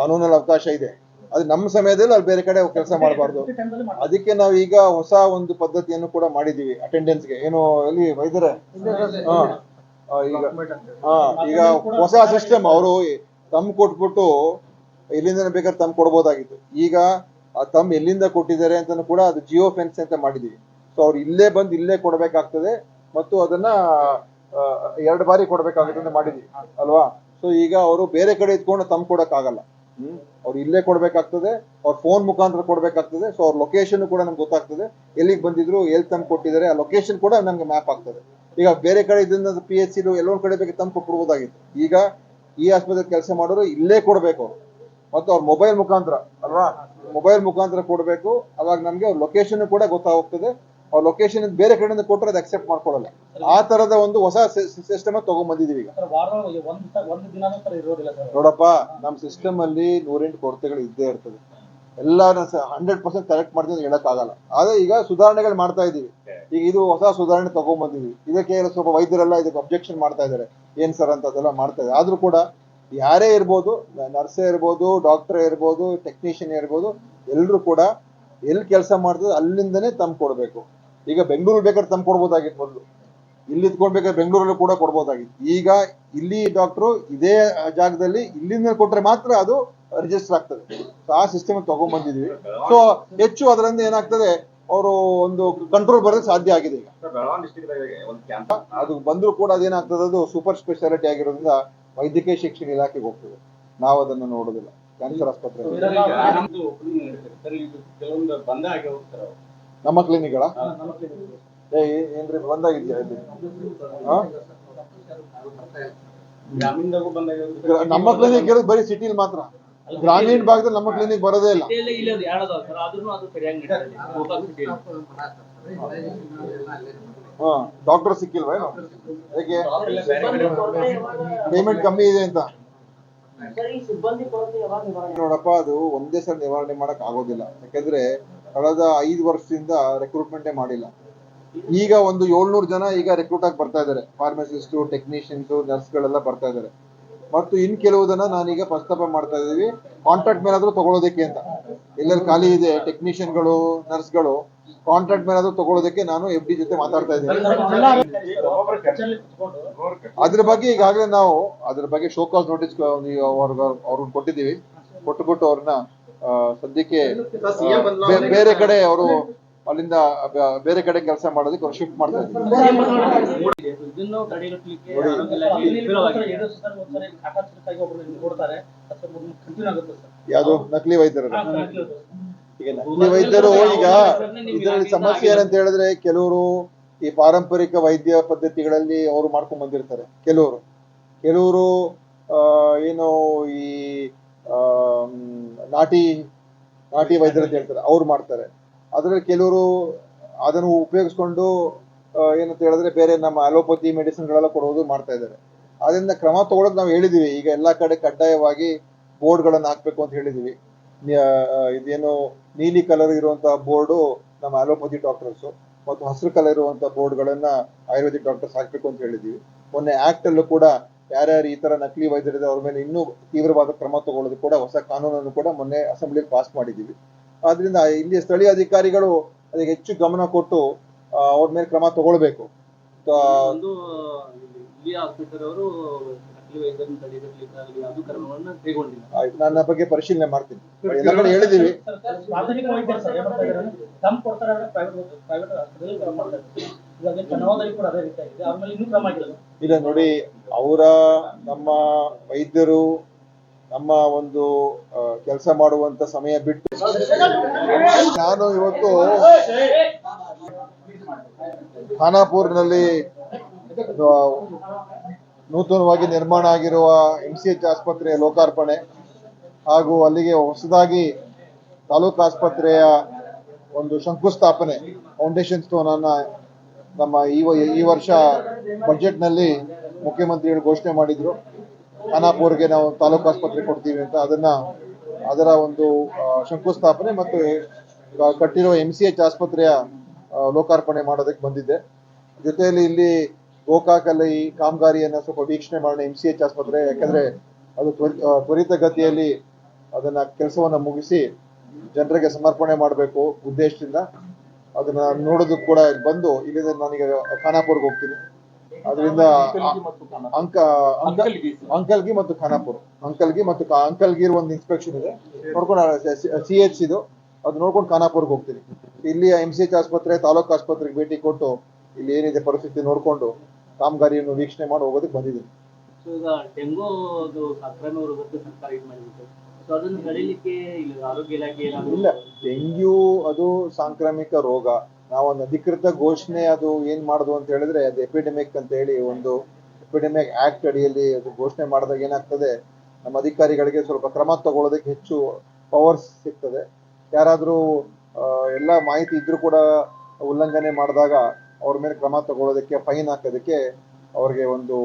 ಕಾನೂನಲ್ಲಿ ಅವಕಾಶ ಇದೆ. ಅದು ನಮ್ಮ ಸಮಯದಲ್ಲಿ ಅಲ್ಲಿ ಬೇರೆ ಕಡೆ ಕೆಲಸ ಮಾಡಬಾರ್ದು. ಅದಕ್ಕೆ ನಾವು ಈಗ ಹೊಸ ಒಂದು ಪದ್ಧತಿಯನ್ನು ಕೂಡ ಮಾಡಿದೀವಿ ಅಟೆಂಡೆನ್ಸ್ಗೆ ಏನು ಅಲ್ಲಿ ವೈದ್ಯರ? ಹಾ. ಈಗ ಹಾ ಈಗ ಹೊಸ ಸಿಸ್ಟಮ್ ಅವರು ತಮ್ ಕೊಟ್ಬಿಟ್ಟು ಎಲ್ಲಿಂದ ಬೇಕಾದ್ರೆ ತಮ್ ಕೊಡ್ಬೋದಾಗಿತ್ತು. ಈಗ ತಮ್ ಎಲ್ಲಿಂದ ಕೊಟ್ಟಿದ್ದಾರೆ ಅಂತ ಕೂಡ ಅದು ಜಿಯೋ ಫೆನ್ಸ್ ಅಂತ ಮಾಡಿದೀವಿ ಸೊ ಅವ್ರು ಇಲ್ಲೇ ಬಂದು ಇಲ್ಲೇ ಕೊಡ್ಬೇಕಾಗ್ತದೆ ಮತ್ತು ಅದನ್ನ ಎರಡು ಬಾರಿ ಕೊಡ್ಬೇಕಾಗುತ್ತೆ ಅಂತ ಮಾಡಿದೀವಿ ಅಲ್ವಾ? ಸೊ ಈಗ ಅವರು ಬೇರೆ ಕಡೆ ಇದ್ಕೊಂಡು ತಮ್ ಕೊಡಕ್ ಆಗಲ್ಲ ಹ್ಮ್? ಅವ್ರು ಇಲ್ಲೇ ಕೊಡ್ಬೇಕಾಗ್ತದೆ, ಅವ್ರ ಫೋನ್ ಮುಖಾಂತರ ಕೊಡ್ಬೇಕಾಗ್ತದೆ ಸೊ ಅವ್ರ ಲೊಕೇಶನ್ ಕೂಡ ನಮ್ಗೆ ಗೊತ್ತಾಗ್ತದೆ. ಎಲ್ಲಿಗೆ ಬಂದಿದ್ರು ಎಲ್ಲಿ ತಂದು ಕೊಟ್ಟಿದ್ದಾರೆ, ಆ ಲೊಕೇಶನ್ ಕೂಡ ನಮ್ಗೆ ಮ್ಯಾಪ್ ಆಗ್ತದೆ. ಈಗ ಬೇರೆ ಕಡೆ ಇದನ್ನ ಪಿ ಎಚ್ ಸಿ ಎಲ್ಲೊಂದ್ ಕಡೆ ಬೇಕು ತಂದು ಕೊಡ್ಬೋದಾಗಿತ್ತು ಈಗ ಈ ಆಸ್ಪತ್ರೆ ಕೆಲಸ ಮಾಡೋರು ಇಲ್ಲೇ ಕೊಡ್ಬೇಕು. ಅವ್ರು ಮತ್ತು ಅವ್ರ ಮೊಬೈಲ್ ಮುಖಾಂತರ, ಅಲ್ವಾ? ಮೊಬೈಲ್ ಮುಖಾಂತರ ಕೊಡ್ಬೇಕು. ಅವಾಗ ನಮ್ಗೆ ಲೊಕೇಶನ್ ಕೂಡ ಗೊತ್ತಾಗ್ತದೆ. ಅವ್ರ ಲೊಕೇಶನ್ ಬೇರೆ ಕಡೆಯಿಂದ ಕೊಟ್ಟರೆ ಅದು ಅಕ್ಸೆಪ್ಟ್ ಮಾಡ್ಕೊಳ್ಳಲ್ಲ. ಆ ತರದ ಒಂದು ಹೊಸ ಸಿಸ್ಟಮ್ ತಗೊಂಡ್ಬಂದಿದೀವಿ ಈಗ. ನೋಡಪ್ಪ ನಮ್ಮ ಸಿಸ್ಟಮ್ ಅಲ್ಲಿ ನೂರೆಂಟು ಕೊರತೆಗಳು ಇದ್ದೇ ಇರ್ತದೆ. ಎಲ್ಲ ಹಂಡ್ರೆಡ್ ಪರ್ಸೆಂಟ್ ಕರೆಕ್ಟ್ ಮಾಡ್ತೀವಿ ಅಂತ ಹೇಳಕ್ಕಾಗಲ್ಲ. ಆದ್ರೆ ಈಗ ಸುಧಾರಣೆಗಳು ಮಾಡ್ತಾ ಇದೀವಿ. ಈಗ ಇದು ಹೊಸ ಸುಧಾರಣೆ ತಗೊಂಡ್ಬಂದಿದ್ವಿ ಇದಕ್ಕೆ ಸ್ವಲ್ಪ ವೈದ್ಯರೆಲ್ಲ ಇದಕ್ಕೆ ಅಬ್ಜೆಕ್ಷನ್ ಮಾಡ್ತಾ ಇದ್ದಾರೆ. ಏನ್ ಸರ್ ಅಂತ ಅದೆಲ್ಲ ಮಾಡ್ತಾ ಇದ್ದಾರೆ. ಆದ್ರೂ ಕೂಡ ಯಾರೇ ಇರ್ಬೋದು ನರ್ಸೇ ಇರ್ಬೋದು ಡಾಕ್ಟರ್ ಇರ್ಬೋದು ಟೆಕ್ನಿಷಿಯನ್ ಇರ್ಬೋದು ಎಲ್ಲರೂ ಕೂಡ ಎಲ್ಲಿ ಕೆಲಸ ಮಾಡ್ತದೆ ಅಲ್ಲಿಂದನೇ ತಂದು ಕೊಡ್ಬೇಕು. ಈಗ ಬೆಂಗಳೂರು ಬೇಕಾದ್ರೆ ತಂದು ಕೊಡ್ಬೋದಾಗಿತ್ತು ಮೊದಲು. ಇಲ್ಲಿ ಇದ್ಕೊಳ್ಬೇಕಾದ್ರೆ ಬೆಂಗಳೂರಲ್ಲೂ ಕೂಡ ಕೊಡ್ಬೋದಾಗಿತ್ತು. ಈಗ ಇಲ್ಲಿ ಡಾಕ್ಟ್ರು ಇದೇ ಜಾಗದಲ್ಲಿ ಇಲ್ಲಿಂದ ಕೊಟ್ರೆ ಮಾತ್ರ ಅದು ರಿಜಿಸ್ಟರ್ ಆಗ್ತದೆ. ಸೊ ಆ ಸಿಸ್ಟಮ್ ತಗೊಂಡ್ಬಂದಿದೀವಿ ಸೊ ಹೆಚ್ಚು ಅದರಿಂದ ಏನಾಗ್ತದೆ ಅವರು ಒಂದು ಕಂಟ್ರೋಲ್ ಬರೋದಕ್ಕೆ ಸಾಧ್ಯ ಆಗಿದೆ ಈಗ. ಅದು ಬಂದರೂ ಕೂಡ ಅದೇನಾಗ್ತದೆ ಅದು ಸೂಪರ್ ಸ್ಪೆಷಾಲಿಟಿ ಆಗಿರೋದ್ರಿಂದ ವೈದ್ಯಕೀಯ ಶಿಕ್ಷಣ ಇಲಾಖೆಗೆ ಹೋಗ್ತದೆ. ನಾವು ಅದನ್ನು ನೋಡೋದಿಲ್ಲ. ಕ್ಯಾನ್ಸರ್ ಆಸ್ಪತ್ರೆ ನಮ್ಮ ಕ್ಲಿನಿಕ್ಗಳ. ಏ ಏನ್ರಿ ಬಂದಾಗಿದ್ಯಾ ಇಲ್ಲಿ? ನಮ್ಮ ಕ್ಲಿನಿಕ್ ಇರೋದು ಬರೀ ಸಿಟಿಲಿ ಮಾತ್ರ. ಗ್ರಾಮೀಣ ಭಾಗದಲ್ಲಿ ನಮ್ಮ ಕ್ಲಿನಿಕ್ ಬರೋದೇ ಇಲ್ಲ. ಹಾ ಡಾಕ್ಟರ್ ಸಿಕ್ಕಿಲ್ವಾ ಏನು? ಹೇಗೆ? ಪೇಮೆಂಟ್ ಕಮ್ಮಿ ಇದೆ ಅಂತ. ನೋಡಪ್ಪ ಅದು ಒಂದೇ ಸಲ ನಿವಾರಣೆ ಮಾಡಕ್ ಆಗೋದಿಲ್ಲ. ಯಾಕಂದ್ರೆ ಕಳೆದ ಐದು ವರ್ಷದಿಂದ ರೆಕ್ರೂಟ್ಮೆಂಟೇ ಮಾಡಿಲ್ಲ. ಈಗ ಒಂದು ಏಳ್ನೂರು ಜನ ಈಗ ರೆಕ್ರೂಟ್ ಆಗಿ ಬರ್ತಾ ಇದ್ದಾರೆ ಫಾರ್ಮಸಿಸ್ಟು ಟೆಕ್ನಿಷಿಯನ್ಸ್ ನರ್ಸ್ಗಳೆಲ್ಲ ಬರ್ತಾ ಇದ್ದಾರೆ ಮತ್ತು ಇನ್ ಕೆಲವುದನ್ನ ನಾನೀಗ ಪ್ರಸ್ತಾಪ ಮಾಡ್ತಾ ಇದ್ದೀವಿ ಕಾಂಟ್ರಾಕ್ಟ್ ಮೇಲಾದ್ರೂ ತಗೊಳ್ಳೋದಕ್ಕೆ ಅಂತ. ಎಲ್ಲರೂ ಖಾಲಿ ಇದೆ ಟೆಕ್ನಿಷಿಯನ್ಗಳು ನರ್ಸ್ಗಳು ಕಾಂಟ್ರಾಕ್ಟ್ ಮೇಲಾದ್ರೂ ತಗೊಳ್ಳೋದಕ್ಕೆ ನಾನು ಎಫ್ ಡಿ ಜೊತೆ ಮಾತಾಡ್ತಾ ಇದ್ದೀನಿ. ಅದ್ರ ಬಗ್ಗೆ ಈಗಾಗಲೇ ನಾವು, ಅದ್ರ ಬಗ್ಗೆ ಶೋಕಾಸ್ ನೋಟಿಸ್ ಅವ್ರಿಗೆ ಅವ್ರನ್ನ ಕೊಟ್ಟಿದ್ದೀವಿ. ಕೊಟ್ಟುಬಿಟ್ಟು ಅವ್ರನ್ನ ಸದ್ಯಕ್ಕೆ ಬೇರೆ ಕಡೆ ಅವರು ಅಲ್ಲಿಂದ ಬೇರೆ ಕಡೆ ಕೆಲಸ ಮಾಡೋದಕ್ಕೆ ಅವ್ರು ಶಿಫ್ಟ್ ಮಾಡ್ತಾ ಇದ್ದಾರೆ. ಯಾವುದು? ನಕಲಿ ವೈದ್ಯರ. ಈಗ ನಕಲಿ ವೈದ್ಯರು ಈಗ ಇದರಲ್ಲಿ ಸಮಸ್ಯೆ ಏನಂತ ಹೇಳಿದ್ರೆ ಕೆಲವರು ಈ ಪಾರಂಪರಿಕ ವೈದ್ಯ ಪದ್ಧತಿಗಳಲ್ಲಿ ಅವರು ಮಾಡ್ಕೊಂಡ್ ಬಂದಿರ್ತಾರೆ. ಕೆಲವರು. ಕೆಲವರು ಏನು ಈ ನಾಟಿ ನಾಟಿ ವೈದ್ಯರು ಅಂತ ಹೇಳ್ತಾರೆ. ಅವ್ರು ಮಾಡ್ತಾರೆ. ಅದರಲ್ಲಿ ಕೆಲವರು ಅದನ್ನು ಉಪಯೋಗಿಸ್ಕೊಂಡು ಏನಂತ ಹೇಳಿದ್ರೆ ಬೇರೆ ನಮ್ಮ ಅಲೋಪತಿ ಮೆಡಿಸಿನ್ಗಳೆಲ್ಲ ಕೊಡೋದು ಮಾಡ್ತಾ ಇದ್ದಾರೆ. ಅದರಿಂದ ಕ್ರಮ ತಗೊಳಕ್ ನಾವು ಹೇಳಿದೀವಿ. ಈಗ ಎಲ್ಲಾ ಕಡೆ ಕಡ್ಡಾಯವಾಗಿ ಬೋರ್ಡ್ಗಳನ್ನು ಹಾಕ್ಬೇಕು ಅಂತ ಹೇಳಿದೀವಿ. ಇದೇನು ನೀಲಿ ಕಲರ್ ಇರುವಂತಹ ಬೋರ್ಡು ನಮ್ಮ ಅಲೋಪತಿ ಡಾಕ್ಟರ್ಸ್ ಮತ್ತು ಹಸಿರು ಕಲರ್ ಇರುವಂತಹ ಬೋರ್ಡ್ಗಳನ್ನ ಆಯುರ್ವೇದಿಕ್ ಡಾಕ್ಟರ್ಸ್ ಹಾಕ್ಬೇಕು ಅಂತ ಹೇಳಿದೀವಿ. ಮೊನ್ನೆ ಅಲ್ಲೂ ಕೂಡ ಯಾರ್ಯಾರು ಈ ತರ ನಕಲಿ ವೈದ್ಯರಿದೆ ಅವ್ರ ಮೇಲೆ ಇನ್ನೂ ತೀವ್ರವಾದ ಕ್ರಮ ತಗೊಳ್ಳೋದು ಕೂಡ ಹೊಸ ಕಾನೂನನ್ನು ಕೂಡ ಮೊನ್ನೆ ಅಸೆಂಬ್ಲಿ ಪಾಸ್ ಮಾಡಿದ್ದೀವಿ. ಆದ್ರಿಂದ ಇಲ್ಲಿ ಸ್ಥಳೀಯ ಅಧಿಕಾರಿಗಳು ಅದಕ್ಕೆ ಹೆಚ್ಚು ಗಮನ ಕೊಟ್ಟು ಅವ್ರ ಮೇಲೆ ಕ್ರಮ ತಗೊಳ್ಬೇಕು. ನನ್ನ ಒಂದು ಇಲ್ಲಿ- ಇಲ್ಲಿ ನಕಲಿ ವೈದ್ಯರನ್ನು ತಡೆಗಟ್ಟಲಿಕ್ಕಾಗಲಿ ಅದು ಕ್ರಮವನ್ನ ನಾನು ಬಗ್ಗೆ ಪರಿಶೀಲನೆ ಮಾಡ್ತೀನಿ. ಹೇಳಿದೀವಿ ಸರ್, ಸರ್, ಸರ್ ಏನ್ ಇದ್ದಾರೆ ತಮ್ಮ ಕೊಡ್ತಾರೆ ಪ್ರೈವೇಟ್ ಪ್ರೈವೇಟ್ ಹಾಸ್ಪಿಟಲ್ ಕ್ರಮ ಮಾಡ್ತಾರೆ ಇವಾಗ ಕೂಡ ಅದೇ ರೀತಿ ಆಗಿದೆ. ಅವ್ರ ಇನ್ನೂ ಕ್ರಮ ಆಗಿಲ್ಲ. ಇಲ್ಲ ನೋಡಿ ಅವರ ನಮ್ಮ ವೈದ್ಯರು ನಮ್ಮ ಒಂದು ಕೆಲಸ ಮಾಡುವಂತ ಸಮಯ ಬಿಟ್ಟು ನಾನು ಇವತ್ತು ಖಾನಾಪುರ್ನಲ್ಲಿ ನೂತನವಾಗಿ ನಿರ್ಮಾಣ ಆಗಿರುವ ಎಂ ಸಿ ಎಚ್ ಆಸ್ಪತ್ರೆಯ ಲೋಕಾರ್ಪಣೆ ಹಾಗೂ ಅಲ್ಲಿಗೆ ಹೊಸದಾಗಿ ತಾಲೂಕು ಆಸ್ಪತ್ರೆಯ ಒಂದು ಶಂಕುಸ್ಥಾಪನೆ ಫೌಂಡೇಶನ್ ಸ್ಟೋನ್ ಅನ್ನ ನಮ್ಮ ಈ ಈ ವರ್ಷ ಬಜೆಟ್ನಲ್ಲಿ ಮುಖ್ಯಮಂತ್ರಿಗಳು ಘೋಷಣೆ ಮಾಡಿದ್ರು ಖಾನಾಪುರ್ಗೆ ನಾವು ತಾಲೂಕು ಆಸ್ಪತ್ರೆ ಕೊಡ್ತೀವಿ ಅಂತ ಅದನ್ನ ಅದರ ಒಂದು ಶಂಕುಸ್ಥಾಪನೆ ಮತ್ತು ಕಟ್ಟಿರುವ ಎಂ ಸಿ ಎಚ್ ಆಸ್ಪತ್ರೆಯ ಲೋಕಾರ್ಪಣೆ ಮಾಡೋದಕ್ಕೆ ಬಂದಿದ್ದೆ ಜೊತೆಯಲ್ಲಿ ಇಲ್ಲಿ ಗೋಕಾಕಲ್ಲಿ ಈ ಕಾಮಗಾರಿಯನ್ನ ಸ್ವಲ್ಪ ವೀಕ್ಷಣೆ ಮಾಡೋಣ ಎಂ ಸಿ ಎಚ್ ಆಸ್ಪತ್ರೆ, ಯಾಕಂದ್ರೆ ಅದು ತ್ವರಿ- ತ್ವರಿತ ಗತಿಯಲ್ಲಿ ಅದನ್ನ ಕೆಲಸವನ್ನ ಮುಗಿಸಿ ಜನರಿಗೆ ಸಮರ್ಪಣೆ ಮಾಡಬೇಕು ಉದ್ದೇಶದಿಂದ. ಅದನ್ನ ನೋಡೋದಕ್ಕೆ ಕೂಡ ಬಂದು ಇಲ್ಲಿಂದ ನನಗೆ ಖಾನಾಪುರ್ಗೆ ಹೋಗ್ತೀನಿ. ಅದರಿಂದ ಅಂಕ ಅಂಕಲ್ ಅಂಕಲ್ಗಿ ಮತ್ತು ಖಾನಾಪುರ್ ಅಂಕಲ್ಗಿ ಮತ್ತು ಅಂಕಲ್ ಅಂಕಲ್ಗಿರ್ ಒಂದು ಇನ್ಸ್ಪೆಕ್ಷನ್ ಇದೆ. ನೋಡ್ಕೊಂಡು ಸಿ ಎಚ್ ಇದು. ಅದು ನೋಡ್ಕೊಂಡು ಖಾನಾಪುರ್ಗೆ ಹೋಗ್ತೀನಿ. ಇಲ್ಲಿ ಎಂ ಸಿ ಎಚ್ ಆಸ್ಪತ್ರೆ ತಾಲೂಕು ಆಸ್ಪತ್ರೆಗೆ ಭೇಟಿ ಕೊಟ್ಟು ಇಲ್ಲಿ ಏನಿದೆ ಪರಿಸ್ಥಿತಿ ನೋಡ್ಕೊಂಡು ಕಾಮಗಾರಿಯನ್ನು ವೀಕ್ಷಣೆ ಮಾಡಿ ಹೋಗೋದಕ್ಕೆ ಬಂದಿದ್ದೀನಿ. ಇಲ್ಲ. ಡೆಂಗ್ಯೂ ಅದು ಸಾಂಕ್ರಾಮಿಕ ರೋಗ. ನಾವೊಂದು ಅಧಿಕೃತ ಘೋಷಣೆ ಅದು ಏನ್ ಮಾಡುದು ಅಂತ ಹೇಳಿದ್ರೆ ಅದು ಎಪಿಡೆಮಿಕ್ ಅಂತ ಹೇಳಿ ಒಂದು ಎಪಿಡೆಮಿಕ್ ಆಕ್ಟ್ ಅಡಿಯಲ್ಲಿ ಅದು ಘೋಷಣೆ ಮಾಡಿದಾಗ ಏನಾಗ್ತದೆ ನಮ್ಮ ಅಧಿಕಾರಿಗಳಿಗೆ ಸ್ವಲ್ಪ ಕ್ರಮ ತಗೊಳ್ಳೋದಕ್ಕೆ ಹೆಚ್ಚು ಪವರ್ಸ್ ಸಿಗ್ತದೆ. ಯಾರಾದರೂ ಎಲ್ಲ ಮಾಹಿತಿ ಇದ್ರೂ ಕೂಡ ಉಲ್ಲಂಘನೆ ಮಾಡಿದಾಗ ಅವ್ರ ಮೇಲೆ ಕ್ರಮ ತಗೊಳ್ಳೋದಕ್ಕೆ ಫೈನ್ ಹಾಕೋದಕ್ಕೆ ಅವ್ರಿಗೆ ಒಂದು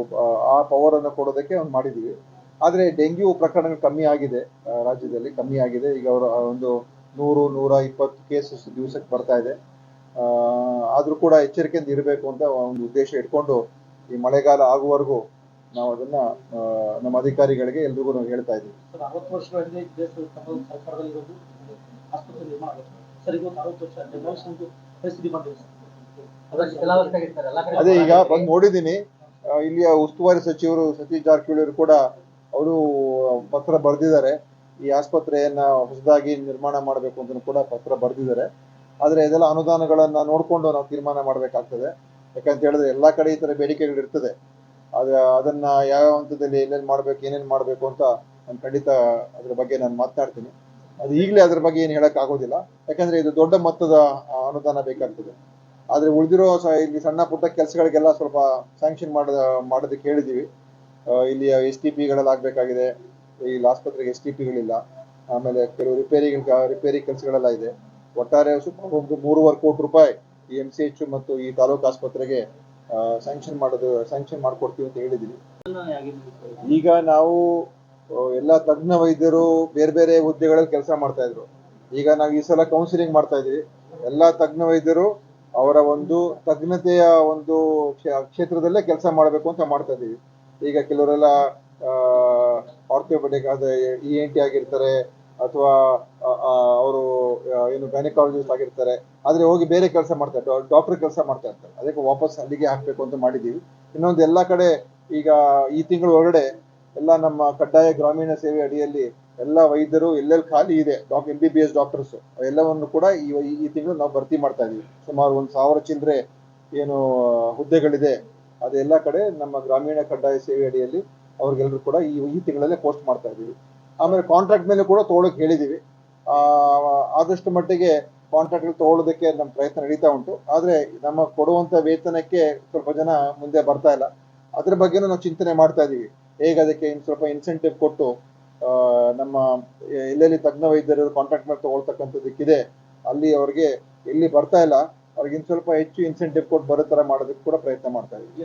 ಆ, ಪವರ್ ಅನ್ನು ಕೊಡೋದಕ್ಕೆ ಒಂದು ಮಾಡಿದೀವಿ. ಆದರೆ ಡೆಂಗ್ಯೂ ಪ್ರಕರಣಗಳು ಕಮ್ಮಿ ಆಗಿದೆ ರಾಜ್ಯದಲ್ಲಿ ಕಮ್ಮಿ ಆಗಿದೆ. ಈಗ ಅವರ ಒಂದು ನೂರು ನೂರ ಇಪ್ಪತ್ತು ಕೇಸಸ್ ದಿವಸಕ್ಕೆ ಬರ್ತಾ ಇದೆ. ಆದ್ರೂ ಕೂಡ ಎಚ್ಚರಿಕೆಯಿಂದ ಇರಬೇಕು ಅಂತ ಒಂದು ಉದ್ದೇಶ ಇಟ್ಕೊಂಡು ಈ ಮಳೆಗಾಲ ಆಗುವವರೆಗೂ ನಾವು ಅದನ್ನ ನಮ್ಮ ಅಧಿಕಾರಿಗಳಿಗೆ ಎಲ್ರಿಗೂ ನಾವು ಹೇಳ್ತಾ ಇದ್ದೀವಿ. ಅದೇ ಈಗ ಬಂದು ನೋಡಿದ್ದೀನಿ. ಆ, ಇಲ್ಲಿಯ ಉಸ್ತುವಾರಿ ಸಚಿವರು ಸತೀಶ್ ಜಾರಕಿಹೊಳಿ ಅವರು ಕೂಡ ಅವರು ಪತ್ರ ಬರೆದಿದ್ದಾರೆ. ಈ ಆಸ್ಪತ್ರೆಯನ್ನ ಹೊಸದಾಗಿ ನಿರ್ಮಾಣ ಮಾಡಬೇಕು ಅಂತ ಕೂಡ ಪತ್ರ ಬರೆದಿದ್ದಾರೆ. ಆದ್ರೆ ಇದೆಲ್ಲ ಅನುದಾನಗಳನ್ನು ನೋಡ್ಕೊಂಡು ನಾವು ತೀರ್ಮಾನ ಮಾಡಬೇಕಾಗ್ತದೆ. ಯಾಕಂತ ಹೇಳಿದ್ರೆ ಎಲ್ಲಾ ಕಡೆ ಈ ತರ ಬೇಡಿಕೆಗಳು ಇರ್ತದೆ. ಅದ, ಅದನ್ನ ಯಾವ ಹಂತದಲ್ಲಿ ಏನೇನು ಮಾಡಬೇಕು, ಏನೇನ್ ಮಾಡಬೇಕು ಅಂತ ನಾನು ಖಂಡಿತ ಅದ್ರ ಬಗ್ಗೆ ನಾನು ಮಾತಾಡ್ತೀನಿ. ಅದು ಈಗಲೇ ಅದ್ರ ಬಗ್ಗೆ ಏನು ಹೇಳೋಕ್ಕಾಗೋದಿಲ್ಲ ಯಾಕಂದರೆ ಇದು ದೊಡ್ಡ ಮೊತ್ತದ ಅನುದಾನ ಬೇಕಾಗ್ತದೆ. ಆದ್ರೆ ಉಳಿದಿರೋ ಇಲ್ಲಿ ಸಣ್ಣ ಪುಟ್ಟ ಕೆಲಸಗಳಿಗೆಲ್ಲ ಸ್ವಲ್ಪ ಸ್ಯಾಂಕ್ಷನ್ ಮಾಡ ಮಾಡೋದಕ್ಕೆ ಹೇಳಿದ್ದೀವಿ ಇಲ್ಲಿ ಎಸ್ ಟಿ ಪಿಗಳಲ್ಲಿ ಆಗಬೇಕಾಗಿದೆ. ಇಲ್ಲಿ ಆಸ್ಪತ್ರೆಗೆ ಎಸ್ ಟಿ ಪಿಗಳಿಲ್ಲ ಆಮೇಲೆ ಕೆಲವು ರಿಪೇರಿ ರಿಪೇರಿ ಕೆಲಸಗಳೆಲ್ಲ ಇದೆ. ಒಟ್ಟಾರೆ ಸುಮಾರು ಒಂದು ಮೂರುವರೆ ಕೋಟಿ ರೂಪಾಯಿ ಈ ಎಂ ಸಿ ಎಚ್ ಮತ್ತು ಈ ತಾಲೂಕು ಆಸ್ಪತ್ರೆಗೆ ಸ್ಯಾಂಕ್ಷನ್ ಮಾಡೋದು ಸ್ಯಾಂಕ್ಷನ್ ಮಾಡ್ಕೊಡ್ತೀವಿ ಅಂತ ಹೇಳಿದೀವಿ. ಈಗ ನಾವು ಎಲ್ಲ ತಜ್ಞ ವೈದ್ಯರು ಬೇರೆ ಬೇರೆ ಹುದ್ದೆಗಳಲ್ಲಿ ಕೆಲಸ ಮಾಡ್ತಾ ಇದ್ರು. ಈಗ ನಾವು ಈ ಸಲ ಕೌನ್ಸಿಲಿಂಗ್ ಮಾಡ್ತಾ ಇದೀವಿ ಎಲ್ಲ ತಜ್ಞ ವೈದ್ಯರು ಅವರ ಒಂದು ತಜ್ಞತೆಯ ಒಂದು ಕ್ಷೇತ್ರದಲ್ಲೇ ಕೆಲಸ ಮಾಡಬೇಕು ಅಂತ ಮಾಡ್ತಾ ಇದೀವಿ ಈಗ ಕೆಲವರೆಲ್ಲ ಆರ್ಥೋಪೆಡಿಕ್ ಅದೇ ಇ ಎನ್ ಟಿ ಆಗಿರ್ತಾರೆ, ಅಥವಾ ಅವರು ಏನು ಗೈನಕಾಲಜಿಸ್ಟ್ ಆಗಿರ್ತಾರೆ. ಆದ್ರೆ ಹೋಗಿ ಬೇರೆ ಕೆಲಸ ಮಾಡ್ತಾರೆ ಡಾಕ್ಟರ್ ಕೆಲಸ ಮಾಡ್ತಾ ಇರ್ತಾರೆ. ಅದಕ್ಕೆ ವಾಪಸ್ ಅಲ್ಲಿಗೆ ಹಾಕ್ಬೇಕು ಅಂತ ಮಾಡಿದೀವಿ ಇನ್ನೊಂದು ಎಲ್ಲ ಕಡೆ ಈಗ ಈ ತಿಂಗಳ ಹೊರಗಡೆ ಎಲ್ಲ ನಮ್ಮ ಕಡ್ಡಾಯ ಗ್ರಾಮೀಣ ಸೇವೆ ಅಡಿಯಲ್ಲಿ ಎಲ್ಲ ವೈದ್ಯರು ಎಲ್ಲೆಲ್ಲಿ ಖಾಲಿ ಇದೆ dock M B B S doctors ಎಲ್ಲವನ್ನು ಕೂಡ ಈ ಈ ತಿಂಗಳು ನಾವು ಭರ್ತಿ ಮಾಡ್ತಾ ಇದೀವಿ ಸುಮಾರು ಒಂದು ಸಾವಿರ ಚಿಲ್ಲರೆ ಏನು ಹುದ್ದೆಗಳಿದೆ. ಅದೆಲ್ಲ ಕಡೆ ನಮ್ಮ ಗ್ರಾಮೀಣ ಕಡ್ಡಾಯ ಸೇವೆ ಅಡಿಯಲ್ಲಿ ಅವ್ರಿಗೆಲ್ಲರೂ ಕೂಡ ಈ ಈ ತಿಂಗಳಲ್ಲೇ ಪೋಸ್ಟ್ ಮಾಡ್ತಾ ಇದೀವಿ ಆಮೇಲೆ ಕಾಂಟ್ರಾಕ್ಟ್ ಮೇಲೆ ಕೂಡ ತಗೊಳಕ್ ಹೇಳಿದೀವಿ ಆ, ಆದಷ್ಟು ಮಟ್ಟಿಗೆ ಕಾಂಟ್ರಾಕ್ಟ್ ತಗೊಳ್ಳೋದಕ್ಕೆ ನಮ್ಮ ಪ್ರಯತ್ನ ನಡೀತಾ ಉಂಟು. ಆದರೆ ನಮ್ಮ ಕೊಡುವಂತ ವೇತನಕ್ಕೆ ಸ್ವಲ್ಪ ಜನ ಮುಂದೆ ಬರ್ತಾ ಇಲ್ಲ. ಅದ್ರ ಬಗ್ಗೆನೂ ನಾವು ಚಿಂತನೆ ಮಾಡ್ತಾ ಇದೀವಿ ಹೇಗೆ ಅದಕ್ಕೆ ಇನ್ ಸ್ವಲ್ಪ ಇನ್ಸೆಂಟಿವ್ ಕೊಟ್ಟು ನಮ್ಮ ಎಲ್ಲೆಲ್ಲಿ ತಜ್ಞ ವೈದ್ಯರು ಕಾಂಟ್ರಾಕ್ಟ್ ಮೇಲೆ ತಗೊಳ್ತಕ್ಕಂಥದ್ದಕ್ಕಿದೆ, ಅಲ್ಲಿ ಅವ್ರಿಗೆ ಎಲ್ಲಿ ಬರ್ತಾ ಇಲ್ಲ, ಅವ್ರಿಗೆ ಇನ್ ಸ್ವಲ್ಪ ಹೆಚ್ಚು ಇನ್ಸೆಂಟಿವ್ ಕೊಟ್ಟು ಬರೋ ಥರ ಮಾಡೋದಕ್ಕೆ ಕೂಡ ಪ್ರಯತ್ನ ಮಾಡ್ತಾ ಇದೀವಿ